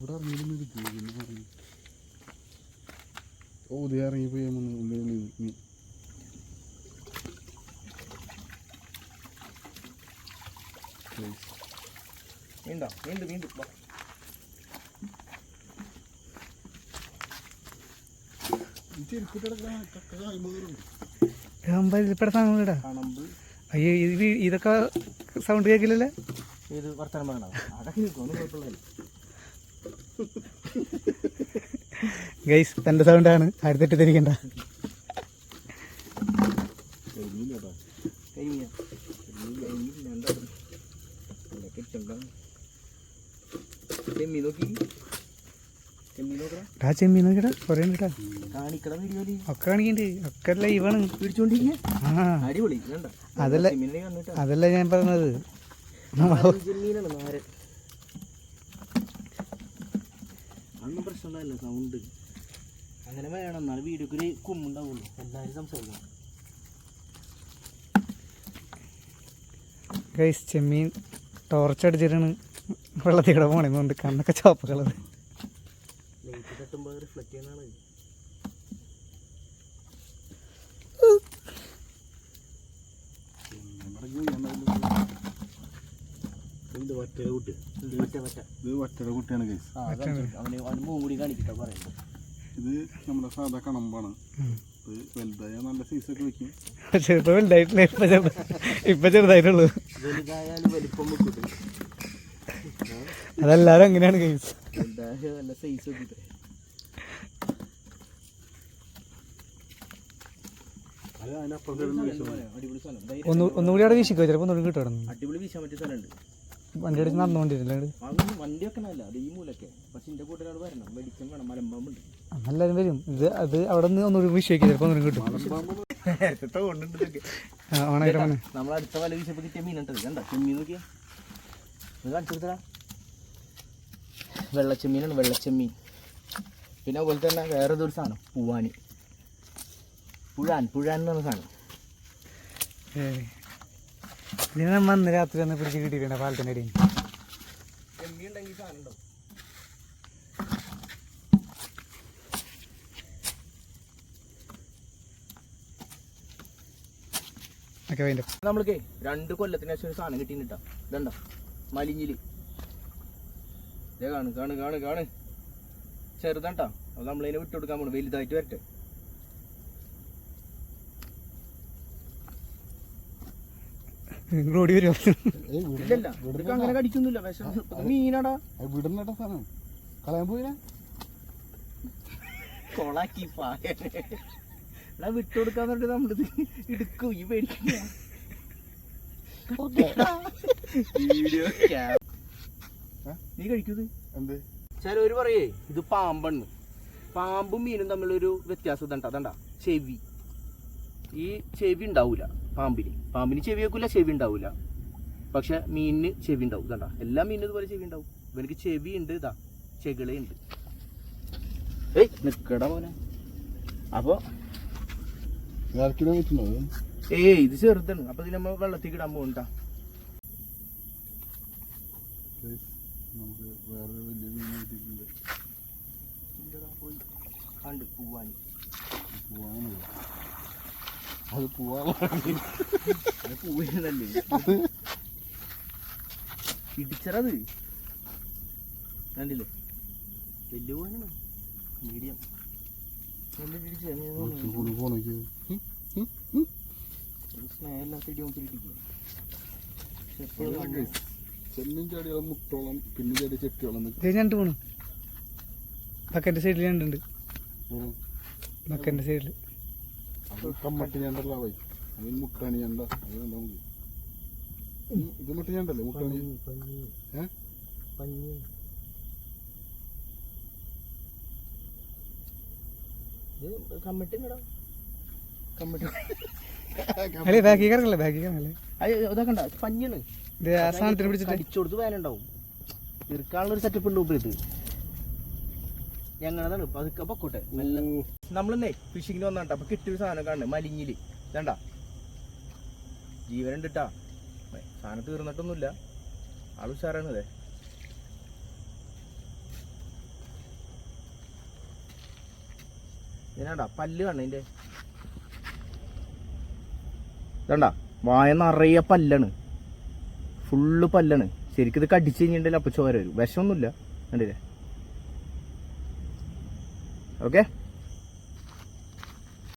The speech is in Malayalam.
ഇവിടെ ഇറങ്ങിയാലും ഇത് പിന്നെ ഇറങ്ങി ഓ ഇത് ഇറങ്ങിപ്പോയി ഉള്ളിൽ നീ വീണ്ടോ അയ്യോ ഇത് ഇതൊക്കെ സൗണ്ട് കേൾക്കില്ലല്ലേ? ഇത് വർത്തമാനം പറയണോ അതൊക്കെ നിൽക്കും ഒന്നും കുഴപ്പമില്ല. ഗൈസ് തന്റെ സൗണ്ടാണ്. അടുത്തിട്ട് തിരിക്കണ്ട ചെമ്മീൻ നോക്കടാ കുറേ ഉണ്ട് ഒക്കെ ഒക്കെ ലൈവാണ്. അതല്ല- അതല്ല ഞാൻ പറഞ്ഞത്. നാരൻ ചെമ്മീനാണ് നാരൻ. അതൊന്നും പ്രശ്നമുണ്ടാവില്ല സൗണ്ട് അങ്ങനെ വേണം എന്നാലും വീഡിയോക്ക് ഒരു കുമ്മുണ്ടാവുള്ളൂ. എല്ലാവരും സംസാരിക്കണം. ഗൈസ് ചെമ്മീൻ ടോർച്ച് അടിച്ചിട്ടാണ് വെള്ളത്തിൽ കൂടെ പോണെന്നുണ്ട് കണ്ണൊക്കെ ചോപ്പ് കളർ റിഫ്ലക്ട് ചെയ്യുന്നതാണ്. ഇത് വറ്റയുടെ കുട്ടി. ഇത് വറ്റയുടെ കുട്ടിയാണ് കേസ് അവന് കൂടി കാണിക്കട്ടെ ഇത് നമ്മുടെ സാധാ കണമ്പാണ്. ഇത് വലുതായ നല്ല സൈസൊക്കെ വെക്കും. പക്ഷെ ഇപ്പൊ വലുതായിട്ടില്ല ഇപ്പൊ ഇപ്പൊ ചെറുതായിട്ടുള്ളൂ. വലുതായാലും വലിപ്പം വെക്കൂട്ടെ അതെല്ലാരും അങ്ങനെയാണ് കേസ് വലുതായ നല്ല സൈസ് വെക്കിട്ടെ ഒന്നുകൂടി അവിടെ വീശിക്കോ? ചിലപ്പോൾ ഒന്നുകൂടി കിട്ടും അടിപൊളി വീശാൻ പറ്റിയ സ്ഥലമുണ്ട്. വണ്ടി മലമ്പാമ്പുണ്ട് അന്നെല്ലാരും വരും. ഇത് അത് അവിടെ നിന്ന് ഒന്നുകൂടി വീശി വയ്ക്കും ചിലപ്പോൾ കിട്ടും. വല കിട്ടിയ മീനുണ്ടത് കണ്ട? ചെമ്മീൻ നോക്കിയാ. ഇത് കാണിച്ചു കൊടുത്തടാ. വെള്ളച്ചെമ്മീനാണ് വെള്ളച്ചെമ്മീൻ. പിന്നെ അതുപോലെ തന്നെ വേറെ ഒരു സാധനം പൂവാനി. പുഴാൻ പുഴാൻ എന്ന് പറഞ്ഞ സാധനം. ഇതിന് അന്ന് രാത്രി ഒന്ന് പിടിച്ച് കിട്ടിയിട്ടുണ്ട് പാലത്തിന്റെ അടിയിൽ. നമ്മൾക്ക് രണ്ട് കൊല്ലത്തിന് ശേഷം ഒരു സാധനം കിട്ടിയിട്ടാ ഇതണ്ട? മലിഞ്ഞിൽ. കാണു കാണു കാണു കാണു. ചെറുതാണ്ടാ അത് നമ്മളതിനെ വിട്ടുകൊടുക്കാൻ പോണു. വലുതായിട്ട് വരട്ടെ. ഓടി വരുമോ അങ്ങനെ കടിക്കൊന്നുമില്ല. വിഷം ഇത് മീനാടാ. വിടുന്നേട്ടാ സാധനം. കളയാൻ പോയില്ല? കൊളാക്കി പായ. എടാ വിട്ടു കൊടുക്കാൻ പറഞ്ഞിട്ട് നമ്മളിത് എടുക്കും ഈ പേടിക്കില്ല നീ കഴിക്കൂത് എന്ത്? ചിലവര് പറയേ ഇത് പാമ്പാണ്. പാമ്പും മീനും തമ്മിലൊരു വ്യത്യാസം ഇതണ്ട. അതണ്ട ചെവി. ഈ ചെവി ഉണ്ടാവൂല. പാമ്പിന്. പാമ്പിന് ചെവി വെക്കില്ല ചെവി ഉണ്ടാവില്ല പക്ഷെ മീനിന് ചെവി ഉണ്ടാവും ഇതണ്ട. എല്ലാ മീനും ഇതുപോലെ ചെവി ഉണ്ടാവും ഇവനക്ക് ചെവി ഉണ്ട് ഇതാ. ചെകിളയുണ്ട്. ഏയ് നിക്കടാ മോനെ. അപ്പൊ? ഇറക്കിടാൻ പറ്റുന്നോ ഏയ് ഇത് ചെറുതാണ്. അപ്പൊ ഇത് നമ്മ വെള്ളത്തിൽ ഇടാൻ പോകണ്ട നമുക്ക് കണ്ട് പോവാണ് അത് പോവാൻ പോവുന്നല്ലേ ഇടിച്ചറത്. കണ്ടില്ലേ? വലിയ പൂവാണ്. മീഡിയം. ചാടിയോളം മുട്ടോളം പിന്നെ ചാടി ചെട്ടിയോളം ഞണ്ട് പോണു. ബക്കന്റെ സൈഡിൽ രണ്ടുണ്ട്. ബക്കന്റെ സൈഡിൽ അത് കമ്മട്ടി ഞണ്ടല്ല പോയി അതിന് മുട്ടാണി ഞണ്ട അത് കണ്ടാ മതി. ഇത് മുട്ട ഞണ്ടല്ലേ മുട്ടാണി ഏ? പഞ്ഞി. ഇത് കമ്മിട്ടിന്നടാ. കമ്മിട്ടി. അല്ലേ ബാക്കി ഇതാക്കണ്ട പഞ്ഞാണ് ഇത് സാധനത്തിന് പിടിച്ചിട്ട്? അടിച്ചു കൊടുത്ത് വേനുണ്ടാവും തീർക്കാനുള്ള ഒരു സെറ്റപ്പ് ഉണ്ട് ഉപയോഗത്ത് ഞങ്ങളതാണ് ഇപ്പൊ അതൊക്കെ പൊക്കോട്ടെ നല്ല ഫിഷിങ്ങിന് വന്നാട്ടോ. അപ്പൊ കിട്ടിയൊരു സാധനം കാണുന്നത് മലിങ്ങിൽ വേണ്ട ജീവനുണ്ട് കേട്ടാ സാധനം തീർന്നിട്ടൊന്നുമില്ല. ആൾ ഉഷാറാണ് അതെ ഇതിനാണ്ടാ പല്ല് കണ്ണതിന്റെ വേണ്ട വായ നിറയെ പല്ലാണ്. ഫുള്ള് പല്ലാണ്. ശരിക്കും ഇത് കടിച്ചു കഴിഞ്ഞിട്ടുണ്ടല്ലോ അപ്പോൾ ചോര വരും. വിഷമൊന്നുമില്ല. കണ്ടില്ലേ? okay?